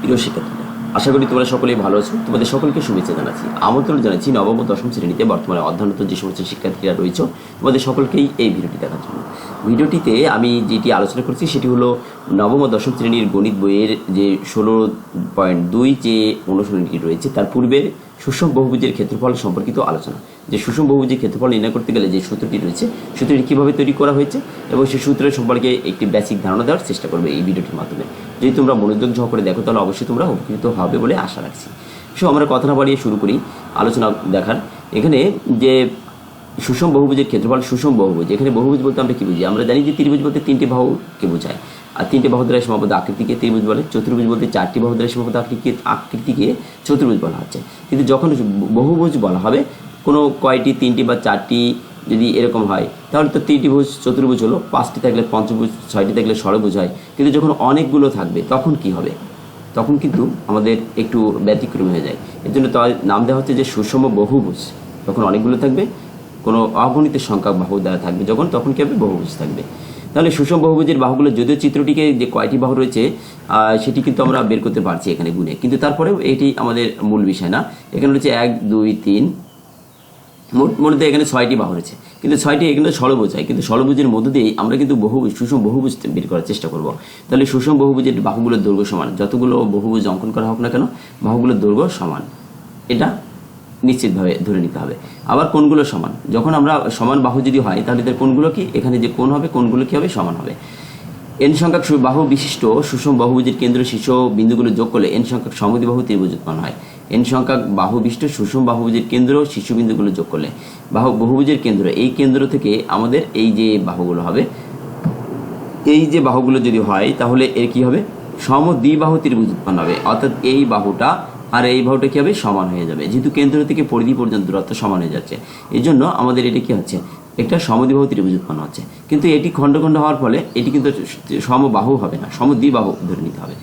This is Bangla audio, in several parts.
প্রিয় শিক্ষার্থী আশা করি তোমরা সকলেই ভালো আছো। তোমাদের সকলকে শুভেচ্ছা জানাচ্ছি। আমন্ত্রণ জানাচ্ছি নবম দশম শ্রেণীতে বর্তমানে অধ্যয়নরত যে সমস্ত শিক্ষার্থীরা রয়েছে, তোমাদের সকলকেই এই ভিডিওটি দেখার জন্য। ভিডিওটিতে আমি যেটি আলোচনা করছি, সেটি হলো নবম ও দশম শ্রেণির গণিত বইয়ের যে ষোলো পয়েন্ট দুই যে অনুশীলনীটি রয়েছে, তার পূর্বের সুষম বহুভুজের ক্ষেত্রফল সম্পর্কিত আলোচনা। যে সুষম বহুভুজের ক্ষেত্রফল নির্ণয় করতে গেলে যে সূত্রটি রয়েছে, সূত্রটি কীভাবে তৈরি করা হয়েছে এবং সেই সূত্রের সম্পর্কে একটি বেসিক ধারণা দেওয়ার চেষ্টা করবে এই ভিডিওটির মাধ্যমে। যদি তোমরা মনোযোগ সহকারে দেখো, তাহলে অবশ্যই তোমরা উপকৃত হবে বলে আশা রাখছি। সো আমরা কথা না বাড়িয়ে শুরু করি আলোচনা দেখার। এখানে যে সুষম বহুভুজের ক্ষেত্রফল সুষম বহুভুজ। এখানে বহুভুজ বলতে আমরা কি বুঝি? আমরা জানি যে ত্রিভুজ বলতে তিনটি বাহুকে বোঝায়। আর তিনটি বাহু দ্বারা সীমাবদ্ধ আকৃতিকে ত্রিভুজ বলে, চতুর্ভুজ বলতে চারটি বাহু দ্বারা সীমাবদ্ধ আকৃতিকে আকৃতিকে চতুর্ভুজ বলা হচ্ছে। কিন্তু যখন বহুভুজ বলা হবে, কোনো কয়টি, তিনটি বা চারটি যদি এরকম হয়, তাহলে তো তিনটি ভুজ চতুর্ভুজ হলো, পাঁচটি থাকলে পঞ্চভুজ, ছয়টি থাকলে ষড়ভুজ হয়। কিন্তু যখন অনেকগুলো থাকবে, তখন কি হবে? তখন কিন্তু আমাদের একটু ব্যতিক্রম হয়ে যায়। এর জন্য তার নাম দেওয়া হচ্ছে যে সুষম বহুভুজ। তখন অনেকগুলো থাকবে কোনো অগণিত সংখ্যক বাহু দ্বারা থাকবে যখন, তখন কি হবে? বহুভুজ থাকবে। তাহলে সুষম বহুভুজের বাহুগুলো যদিও চিত্রটিকে যে কয়টি বাহু রয়েছে সেটি কিন্তু আমরা বের করতে পারছি এখানে গুণে। কিন্তু তারপরেও এটি আমাদের মূল বিষয় না। এখানে রয়েছে এক, দুই, তিন। মোট, মূলত এখানে ছয়টি বাহু রয়েছে। কিন্তু ছয়টি এখানে ষড়ভুজ হয়। কিন্তু ষড়ভুজের মধ্য দিয়েই আমরা কিন্তু বহু সুষম বহুভুজ বের করার চেষ্টা করব। তাহলে সুষম বহুভুজের বাহুগুলোর দৈর্ঘ্য সমান। যতগুলো বহুভুজ অঙ্কন করা হোক না কেন, বাহুগুলোর দৈর্ঘ্য সমান। এটা নিশ্চিতভাবে ধরে নিতে হবে। আবার কোনগুলো সমান। যখন আমরা সমান বাহু যদি হয়, তাহলে তার কোনগুলো কি? এখানে যে কোন হবে কোনগুলো কি হবে? সমান হবে। এন সংখ্যক বাহু বিশিষ্ট সুষম বহুভুজের কেন্দ্র শীর্ষ বিন্দুগুলো যোগ করলে এন সংখ্যক সমদ্বিবাহু ত্রিভুজ উৎপন্ন হয়। এন সংখ্যক বাহু বিশিষ্ট সুষম বাহুভুজের কেন্দ্র শীর্ষবিন্দুগুলো যোগ করলে বাহু বহুভুজের কেন্দ্র। এই কেন্দ্র থেকে আমাদের এই যে বাহুগুলো হবে, এই যে বাহুগুলো যদি হয়, তাহলে এর কি হবে? সম দ্বিবাহু ত্রিভুজ উৎপন্ন হবে। অর্থাৎ এই বাহুটা আর এই বাহুটা কি হবে সমান হয়ে যাবে? যেহেতু কেন্দ্র থেকে পরিধি পর্যন্ত দূরত্ব সমান হয়ে যাচ্ছে। এই জন্য আমাদের এটা কি হচ্ছে? একটা সমদ্বিবাহু ত্রিভুজ উৎপন্ন হচ্ছে। কিন্তু এটি খণ্ড খণ্ড হওয়ার ফলে এটি কিন্তু সমবাহু হবে না, সমদ্বিবাহু ধরে নিতে হবে।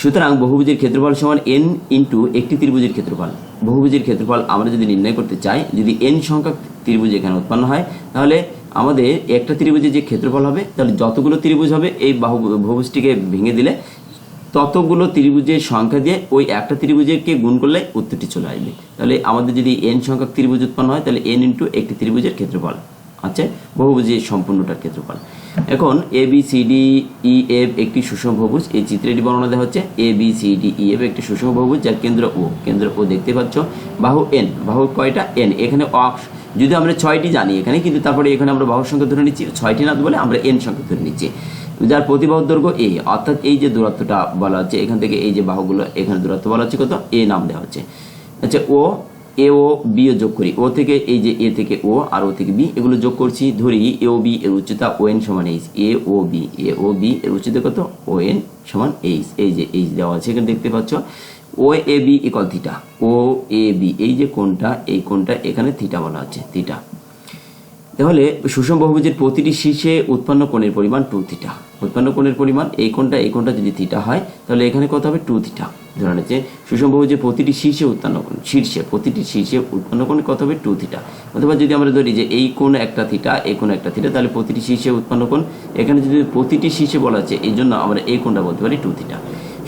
সুতরাং বহুভুজের ক্ষেত্রফল সমান এন ইন্টু একটি ত্রিভুজের ক্ষেত্রফল। বহুভুজের ক্ষেত্রফল আমরা যদি নির্ণয় করতে চাই, যদি এন সংখ্যক ত্রিভুজ এখানে উৎপন্ন হয়, তাহলে আমাদের একটা ত্রিভুজের যে ক্ষেত্রফল হবে, তাহলে যতগুলো ত্রিভুজ হবে, এই বাহু বহুভুজটিকে ভেঙে দিলে ততগুলো ত্রিভুজের সংখ্যা দিয়ে ওই একটা ত্রিভুজেরকে গুণ করলে উত্তরটি চলে আসবে। তাহলে আমাদের যদি এন সংখ্যক ত্রিভুজ উৎপন্ন হয়, তাহলে এন ইন্টু একটি ত্রিভুজের ক্ষেত্রফল আচ্ছা বহুভুজের সম্পূর্ণটার ক্ষেত্রফল। এখন A B C D E F একটি সুষম বহুভুজ। এই চিত্রেটি বর্ণনা দেওয়া হচ্ছে A B C D E F একটি সুষম বহুভুজ, যার কেন্দ্র ও কেন্দ্র ও দেখতে পাচ্ছ। বাহু এন বাহু কয়টা? এন এখানে অক্ষ। যদি আমরা ছয়টি জানি এখানে, কিন্তু তারপরে এখানে আমরা বাহুর সংখ্যা ধরে নিচ্ছি। ছয়টি না বলে আমরা এন সংখ্যা ধরে নিচ্ছি। যার প্রতিবাহ দৈর্ঘ্য এ অর্থাৎ এই যে দূরত্বটা বলা হচ্ছে, এখান থেকে এই যে বাহুগুলো, এখানে দূরত্ব বলা হচ্ছে কত? এ নাম দেওয়া হচ্ছে। আচ্ছা ও এ ও বি ও যোগ করি। ও থেকে এই যে এ থেকে ও আর ও থেকে বি এগুলো যোগ করছি, ধরি এ ও বি এর উচ্চতা ও এন সমান এইচ এ ও বি এ ও বি এর উচ্চতা কত? ও এন সমান এইচ এই যে এইচ দেওয়া আছে, এখানে দেখতে পাচ্ছ। O A B equal theta O A B এই যে কোনটা এই কোনটা এখানে থিটা বলা হচ্ছে থিটা তাহলে সুষম বহুভুজের প্রতিটি শীর্ষে উৎপন্ন কোণের পরিমাণ টু থিটা উৎপন্ন কোণের পরিমাণ এই কোণটা এই কোণটা যদি থিটা হয়, তাহলে এখানে কত হবে? টু থিটা ধরে নিচ্ছে, সুষম বহুভুজের প্রতিটি শীর্ষে উৎপন্ন কোণ, শীর্ষে, প্রতিটি শীর্ষে উৎপন্ন কোণ কত হবে? টু থিটা অথবা যদি আমরা ধরি যে এই কোণ একটা থিটা এই কোণ একটা থিটা তাহলে প্রতিটি শীর্ষে উৎপন্ন কোণ, এখানে যদি প্রতিটি শীর্ষে বলা আছে, এই জন্য আমরা এই কোণটা বলতে পারি টু থিটা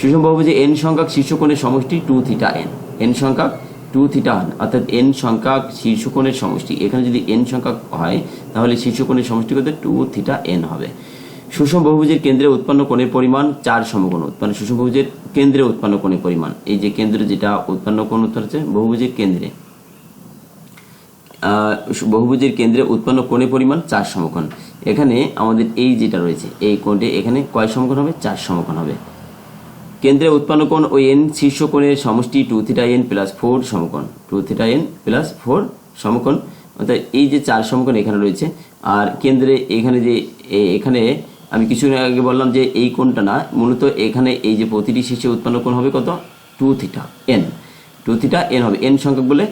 সুষম বহুভুজে এন সংখ্যক শীর্ষ কোণের সমষ্টি টু থিটা এন এন সংখ্যক টু থিটা হন অর্থাৎ এন সংখ্যক শীর্ষকোণের সমষ্টি। এখানে যদি এন সংখ্যক হয়, তাহলে শীর্ষকোণের সমষ্টি কত? টু থিটা এন হবে। সুষম বহুভুজের কেন্দ্রে উৎপন্ন কোণের পরিমাণ চার সমকোণ। উৎপন্ন সুষম বহুভুজের কেন্দ্রে উৎপন্ন কোণের পরিমাণ। এই যে কেন্দ্রে যেটা, উৎপন্ন কোণ উৎপন্ন হচ্ছে বহুভুজের কেন্দ্রে। বহুভুজের কেন্দ্রে উৎপন্ন কোণের পরিমাণ চার সমকোণ। এখানে আমাদের এই যেটা রয়েছে, এই কোণটি এখানে কয় সমকোণ হবে? চার সমকোণ হবে। কেন্দ্রে উৎপন্ন কোণ ও এন শীর্ষ কোণের সমষ্টি two theta n plus four সমকোণ two theta n plus four সমকোণ, অর্থাৎ এই যে চার সমকোণ এখানে রয়েছে, আর কেন্দ্রে এখানে যে এখানে আমি কিছুদিন আগে বললাম যে এই কোণটা না, মূলত এখানে এই যে প্রতিটি শীর্ষে উৎপন্ন কোণ হবে কত? Two theta n two theta n হবে এন সংখ্যক বলে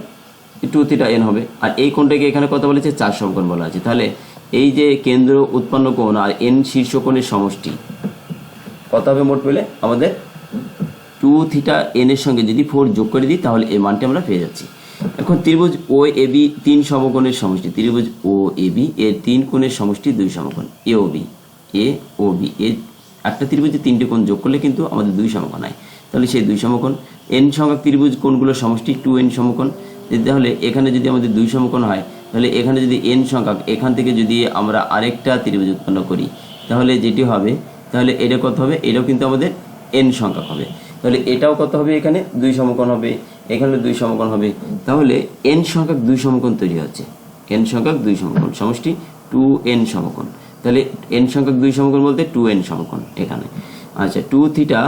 টু থিটা এন হবে। আর এই কোণটাকে এখানে কত বলেছে? চার সমকোণ বলা আছে। তাহলে এই যে কেন্দ্র উৎপন্ন কোণ আর এন শীর্ষ কোণের সমষ্টি, কত হবে মোট পেলে? আমাদের টু থিটা এন এর সঙ্গে যদি ফোর যোগ করে দিই, তাহলে এই মানটি আমরা পেয়ে যাচ্ছি। এখন ত্রিভুজ ও এ বি তিন সমকোণের সমষ্টি। ত্রিভুজ ও এ বি এর তিন কোণের সমষ্টি, দুই সমকোণ। এ ও বি এ ও বি এ একটা ত্রিভুজে তিনটে কোণ যোগ করলে কিন্তু আমাদের দুই সমকোণ হয়। তাহলে সেই দুই সমকোণ। এন সংখ্যক ত্রিভুজ কোণগুলোর সমষ্টি টু এন সমকোণ। তাহলে এখানে যদি আমাদের দুই সমকোণ হয়, তাহলে এখানে যদি এন সংখ্যক, এখান থেকে যদি আমরা আরেকটা ত্রিভুজ উৎপন্ন করি, তাহলে যেটি হবে, তাহলে এটা কত হবে? এটাও কিন্তু আমাদের এন সংখ্যক হবে। তাহলে এটাও কত হবে এখানে? দুই সমকোণ হবে। এখানে দুই সমকোণ হবে। তাহলে এন সংখ্যক দুই সমকোণ তৈরি হচ্ছে। এন সংখ্যক দুই সমকোণ। সমষ্টি টু এন সমকোণ। তাহলে এন সংখ্যক দুই সমকোণ বলতে টু এন সমকোণ এখানে। আচ্ছা two theta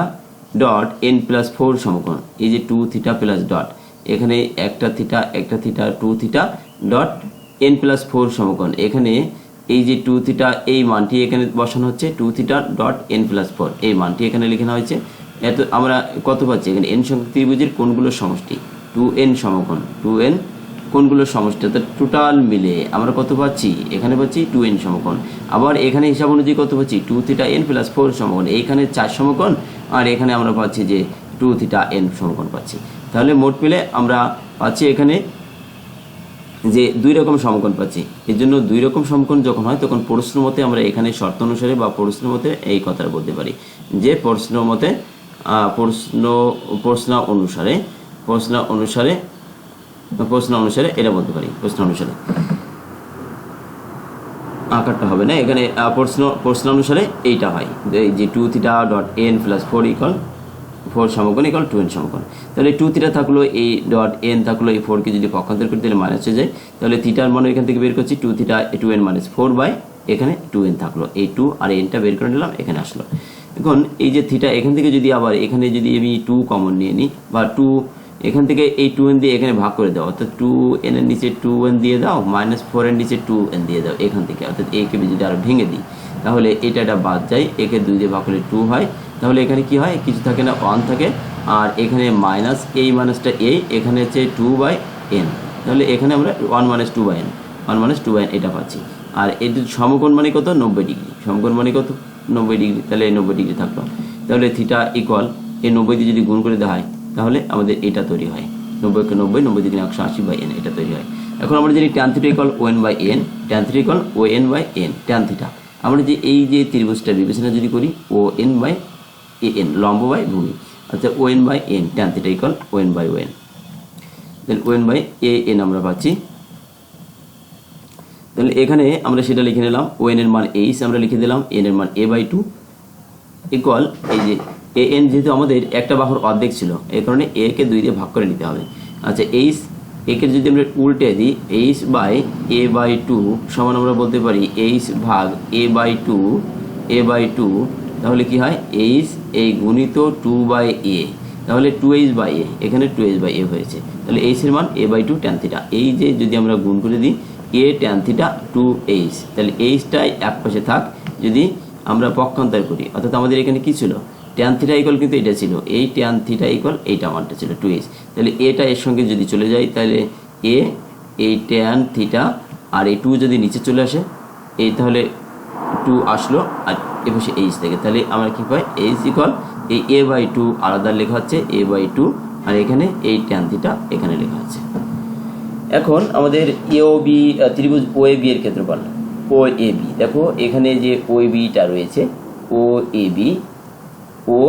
dot n plus four সমকোণ। এই যে টু থিটা প্লাস ডট এখানে একটা থিটা একটা theta two theta dot n plus four সমকোণ। এখানে এই যে টু থিটা এই মানটি এখানে বসানো হচ্ছে। Two theta dot n plus four এই মানটি এখানে লেখানো হয়েছে। এত আমরা কত পাচ্ছি? এখানে এন সংখ্যক ত্রিভুজের কোনগুলো সমষ্টি। টু এন সমকোণ। টু এন কোনগুলো সমষ্টি, অর্থাৎ টোটাল মিলে আমরা কত পাচ্ছি? এখানে পাচ্ছি টু এন সমকোণ। আবার এখানে হিসাব অনুযায়ী কত পাচ্ছি? Two theta n plus four সমকোণ। এইখানে চার সমকোণ, আর এখানে আমরা পাচ্ছি যে টু থিটা এন সমকোণ পাচ্ছি। তাহলে মোট মিলে আমরা পাচ্ছি এখানে যে দুই রকম সমকোণ পাচ্ছি। এর জন্য দুই রকম সমকোণ যখন হয়, তখন প্রশ্ন মতে আমরা এখানে শর্ত অনুসারে বা প্রশ্ন মতে এই কথাটা বলতে পারি। যে প্রশ্ন মতে প্রশ্ন প্রশ্ন অনুসারে প্রশ্ন অনুসারে প্রশ্ন অনুসারে এটা বলতে পারি, প্রশ্ন অনুসারে। আকারটা হবে না, এখানে প্রশ্ন প্রশ্ন অনুসারে এইটা হয়, যে two theta dot n plus four equal four সমকোণ ইকল টু এন সমকোণ। তাহলে টু থিটা থাকল এই ডট এন থাকল এই ফোরকে যদি পক্ষান্তর করে দিলে মাইনাস হয়ে যায়, তাহলে থিটার মান এখান থেকে বের করছি two theta two n minus four by এখানে টু এন থাকল। এই টু আর এনটা বের করে নিলাম, এখানে আসলো। এখন এই যে থিটা এখান থেকে যদি আবার এখানে যদি আমি টু কমন নিয়ে নিই, বা টু এখান থেকে এই টু এন দিয়ে এখানে ভাগ করে দাও, অর্থাৎ টু এন এর নিচে টু এন দিয়ে দাও মাইনাস ফোর এর নিচে টু এন দিয়ে দাও, এখান থেকে, অর্থাৎ এ কে যদি আরও ভেঙে দিই, তাহলে এটা এটা বাদ যায়, একে দুই দিয়ে ভাগ করলে টু হয়, তাহলে এখানে কি হয়, কিছু থাকে না ওয়ান থাকে, আর এখানে মাইনাস এই মাইনাসটা এই এখানে হচ্ছে টু বাই এন তাহলে এখানে আমরা one minus two by n one minus two by n এটা পাচ্ছি, আর এর সমকোণ মানে কত? নব্বই ডিগ্রি, সমকোণ মানে কত? নব্বই ডিগ্রি, তাহলে এই নব্বই ডিগ্রি থাকল। তাহলে থিটা ইকুয়াল এই নব্বই দিয়ে যদি গুণ করে দেওয়া হয়, তাহলে আমাদের এটা তৈরি হয়। নব্বইকে নব্বই নব্বই দিকে একশো আশি বাই এন এটা তৈরি হয়। এখন আমরা জানি tan theta equal O N by N tan theta equal O N by N tan theta আমরা যে এই যে ত্রিভুজটা বিবেচনা যদি করি O N by A N লম্ব বাই ভূমি। অর্থাৎ O N by N tan theta equal O N by O N then O N by A N আমরা পাচ্ছি তাহলে এখানে আমরা সেটা লিখে নিলাম ও এর মান এইচ আমরা লিখে দিলাম এন এর মান এ বাই টু ইকুয়াল এই যে এ এন যেহেতু আমাদের একটা বাহুর অর্ধেক ছিল এই কারণে এ কে দুই দিয়ে ভাগ করে নিতে হবে। আচ্ছা এইচ একে যদি আমরা উল্টে দিই H by A by two সমান আমরা বলতে পারি এইচ ভাগ A by two A by two তাহলে কি হয়? এইচ এই গুণিত টু বাই এ তাহলে টু এইচ বাই এ এখানে টু এইচ বাই এ হয়েছে। তাহলে এইচ এর মান A by two tan theta এই যে যদি আমরা গুণ করে দিই A tan theta two H তাহলে এইচটাই এক পাশে থাক, যদি আমরা পক্ষান্তর করি, অর্থাৎ আমাদের এখানে কি ছিল? ট্যান থিটা ইকুয়াল কিন্তু এটা ছিল। এই ট্যান থিটা ইকুয়াল এইটা আমারটা ছিল টু এইচ তাহলে এটা এর সঙ্গে যদি চলে যায় তাহলে এ, এই ট্যান থিটা আর এই টু যদি নিচে চলে আসে, এই তাহলে টু আসলো আর এপাশে এইচ থেকে। তাহলে আমরা কি পাই? এইচ ইকুয়াল এই এ বাই টু আলাদা লেখা হচ্ছে এ বাই টু আর এখানে এই ট্যান থিটা এখানে লেখা আছে এখন আমাদের এও বি ত্রিভুজ ও এ বি এর ক্ষেত্রফল। ও এ বি দেখো এখানে যে ও এ বিটা রয়েছে ও A B O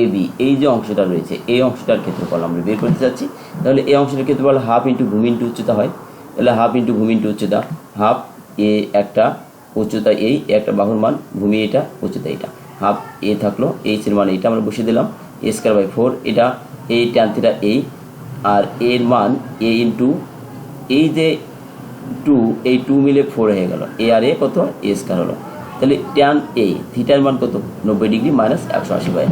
A B এই যে অংশটা রয়েছে, এই অংশটার ক্ষেত্রফল আমরা বের করতে চাচ্ছি। তাহলে এই অংশটার ক্ষেত্রফল হাফ ইন্টু ভূমি ইন্টু উচ্চতা হয়। তাহলে হাফ ইন্টু ভূমি ইন্টু উচ্চতা হাফ এ একটা উচ্চতা এই একটা বাহুর মান, ভূমি এটা, উচ্চতা এটা। হাফ এ থাকল এইচ এর মান এইটা আমরা বসিয়ে দিলাম। এ স্কোয়ার বাই ফোর এটা এই ট্যান থিটা এই আর এর মান এ ইন্টু এই যে টু এই টু মিলে ফোর হয়ে গেল। এ আর এ কত? এ স্কোয়ার হলো। তাহলে ট্যান এ থিটার মান কত? নব্বই ডিগ্রি মাইনাস একশো আশি বাই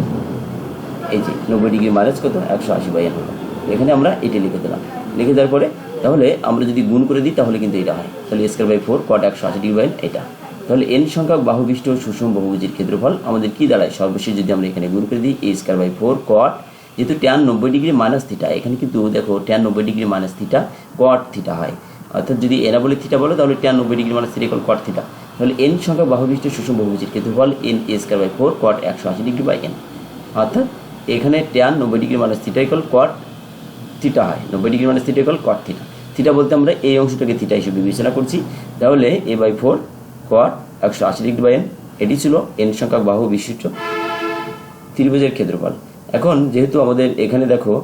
এই যে নব্বই ডিগ্রি মাইনাস কত? একশো আশি বাই হলো। এখানে আমরা এটি লিখে দিলাম। লিখে দেওয়ার পরে তাহলে আমরা যদি গুণ করে দিই, তাহলে কিন্তু এটা হয়। তাহলে স্কোয়ার বাই ফোর কট একশো আশি ডিগ্রি বাই এটা। তাহলে এন সংখ্যক বাহুবিষ্ট সুষম বহুভুজের ক্ষেত্রফল আমাদের কি দাঁড়ায়? সর্বশেষ যদি আমরা এখানে গুণ করে দিই A square by four cot যেহেতু ট্যান নব্বই ডিগ্রি মাইনাস থিটা এখানে কিন্তু দেখো ট্যান নব্বই degree minus theta cot theta হয়। অর্থাৎ যদি এরা বলে থিটা বলো, তাহলে ট্যান নব্বই degree minus theta cot theta তাহলে এন সংখ্যক বাহুবিষ্ট সুষম বহুভুজের ক্ষেত্রফল n A square by four cot একশো আশি ডিগ্রি বাই এন অর্থাৎ এখানে ট্যান নব্বই degree minus theta equal cot theta হয়। নব্বই degree minus theta equal cot theta theta বলতে আমরা এই অংশটাকে থিটা হিসেবে বিবেচনা করছি। তাহলে এ বাই ফোর কট একশো আশি ডিগ্রি বাই এন এটি ছিল এন সংখ্যক বাহু বিশিষ্ট ত্রিভুজের ক্ষেত্রফল। এখন যেহেতু আমাদের এখানে দেখো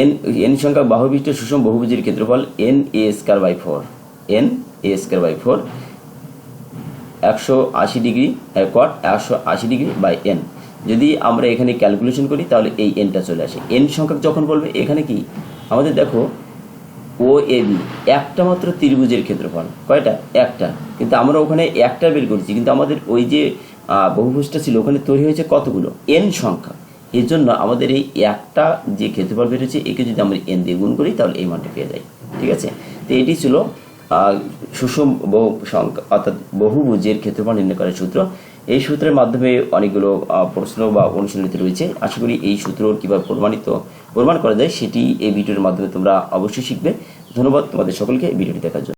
এন এন সংখ্যক বাহু বিশিষ্ট সুষম বহুভুজের ক্ষেত্রফল n A square by four n A square by four একশো আশি ডিগ্রি কট একশো আশি ডিগ্রি বাই এন যদি আমরা এখানে ক্যালকুলেশন করি, তাহলে এই এনটা চলে আসে। এন সংখ্যক যখন বলবে, এখানে কি? আমাদের দেখো ও এ বি একটা মাত্র ত্রিভুজের ক্ষেত্রফল। কয়টা? একটা। কিন্তু আমরা ওখানে একটা বের করেছি। কিন্তু আমাদের ওই যে বহুভুজটা ছিল, ওখানে তৈরি হয়েছে কতগুলো? এন সংখ্যা। এর জন্য আমাদের এই একটা যে ক্ষেত্রফল বেরোচ্ছে, একে যদি আমরা এন দিয়ে গুণ করি, তাহলে এই মানটা পেয়ে যাই। ঠিক আছে? তো এটি ছিল সুষম বহু সংখ্যা, অর্থাৎ বহুভুজের ক্ষেত্রফল নির্ণয় করার সূত্র। এই সূত্রের মাধ্যমে অনেকগুলো প্রশ্ন বা অনুশীলনীতে রয়েছে। আশা করি এই সূত্র কীভাবে প্রমাণিত, প্রমাণ করা যায়, সেটি এই ভিডিওর মাধ্যমে তোমরা অবশ্যই শিখবে। ধন্যবাদ তোমাদের সকলকে এই ভিডিওটি দেখার জন্য।